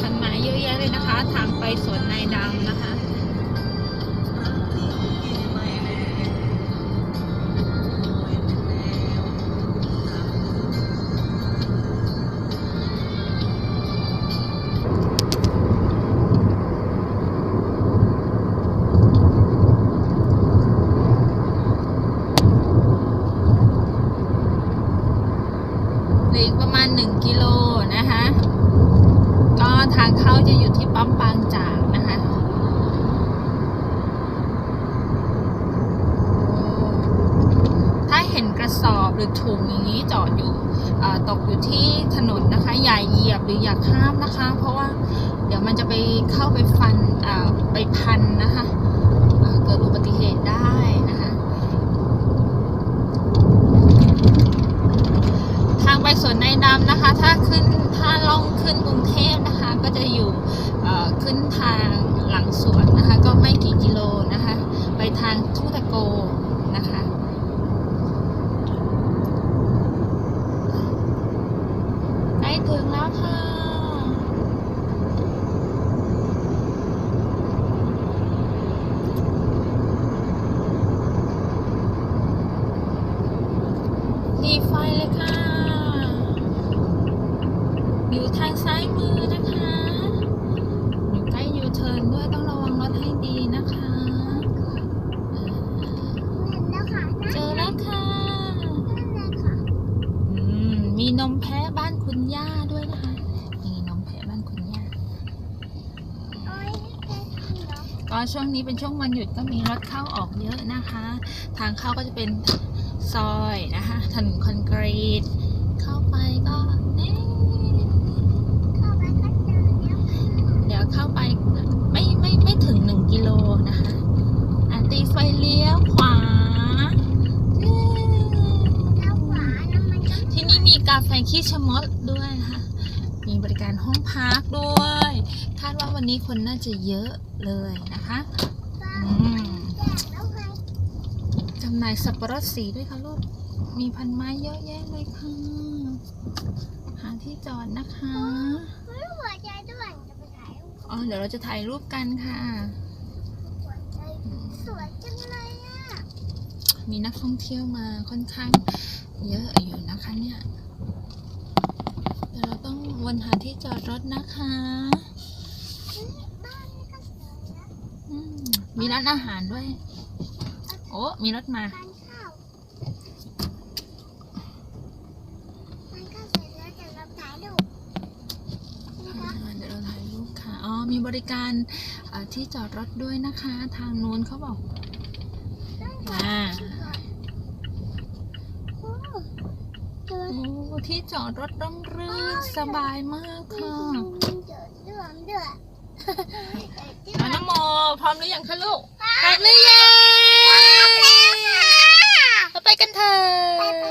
พันไม้เยอะแยะเลยนะคะ ทางไปสวนนายดำนะคะ จะอยู่ที่ปั๊มบางจากนะคะถ้าเห็นกระสอบหรือถุงอย่างนี้จอดอยู่ตกอยู่ที่ถนนนะคะ อย่าเหยียบหรืออย่าข้ามนะคะ เพราะว่าเดี๋ยวมันจะไปเข้าไปฟันไปพันนะคะเเกิดอุบัติเหตุได้นะคะทางไปสวนในดำนะคะ ถ้าขึ้นถ้าล่องขึ้นกรุงเทพนะคะ ก็จะอยู่ขึ้นทางหลังสวนนะคะ ก็ไม่กี่กิโลนะคะ ไปทางทุ่งตะโกนะคะใกล้ถึงแล้วค่ะดีไฟเลยค่ะ อยู่ทางซ้าย มือนะคะอยู่ใกล้ยูเทิร์นด้วยต้องระวังรถให้ดีนะคะ เจอแล้วค่ะอืมมีนมแพะบ้านคุณย่าด้วยนะคะ มีนมแพะบ้านคุณย่าก็ช่วงนี้เป็นช่วงวันหยุดก็มีรถเข้าออกเยอะนะคะ ทางเข้าก็จะเป็นซอยนะคะถนนคอนกรีตเข้าไปก็นี่เดี๋ยวเข้าไปไม่ไม่ไม่ถึงหนึ่งกิโลนะคะอะตีไฟเลี้ยวขวา ที่ นี่มีกาแฟขี้ชะมดด้วยนะคะมีบริการห้องพักด้วยคาดว่าวันนี้คนน่าจะเยอะเลยนะคะอืมจำหน่ายสับปะรดสีด้วยค่ะลูก มีพันไม้เยอะแยะเลยค่ะ หาที่จอดนะคะอ๋อเดี๋ยวเราจะถ่ายรูปกันค่ะ สวยจังเลยอะ มีนักท่องเที่ยวมาค่อนข้างเยอะอยู่นะคะเนี่ย เดี๋ยวเราต้องวนหาที่จอดรถนะคะ มีร้านอาหารด้วย โอ้ มีรถมาทานข้าวเร็จแล้วจะรับถ่ายรูปเดี๋ยวเราถ่ายรูปค่ะอ๋อมีบริการที่จอดรถด้วยนะคะ ทางนู้นเขาบอกอ่า โอ้เจอ โอ้ ที่จอดรถร่มรื่นสบายมากค่ะเดือดเดือดเดือดมาน้ำโมพร้อมหรือยังคะลูกพร้อมหรือยังเราไปกันเถอะ